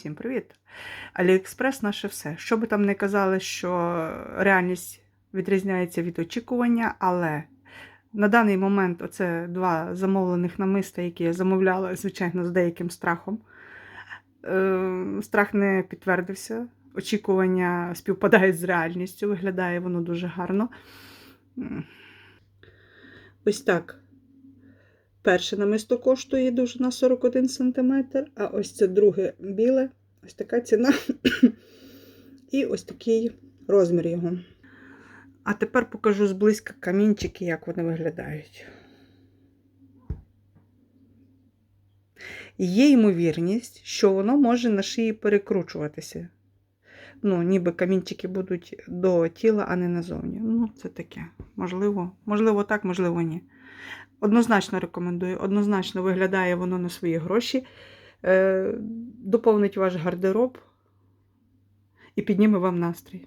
Всім привіт! Аліекспрес наше все. Що би там не казали, що реальність відрізняється від очікування, але на даний момент оце два замовлених намиста, які я замовляла, звичайно, з деяким страхом. Е, страх не підтвердився. Очікування співпадають з реальністю, виглядає воно дуже гарно. Ось так. Перше намисто коштує дуже на 41 см, а ось це друге біле. Ось така ціна. І ось такий розмір його. А тепер покажу зблизька камінчики, як вони виглядають. Є ймовірність, що воно може на шиї перекручуватися. Ну, ніби камінчики будуть до тіла, а не назовні. Ну, це таке. Можливо, можливо, так, можливо, ні. Однозначно рекомендую. Однозначно виглядає воно на свої гроші. Е, доповнить ваш гардероб і підніме вам настрій.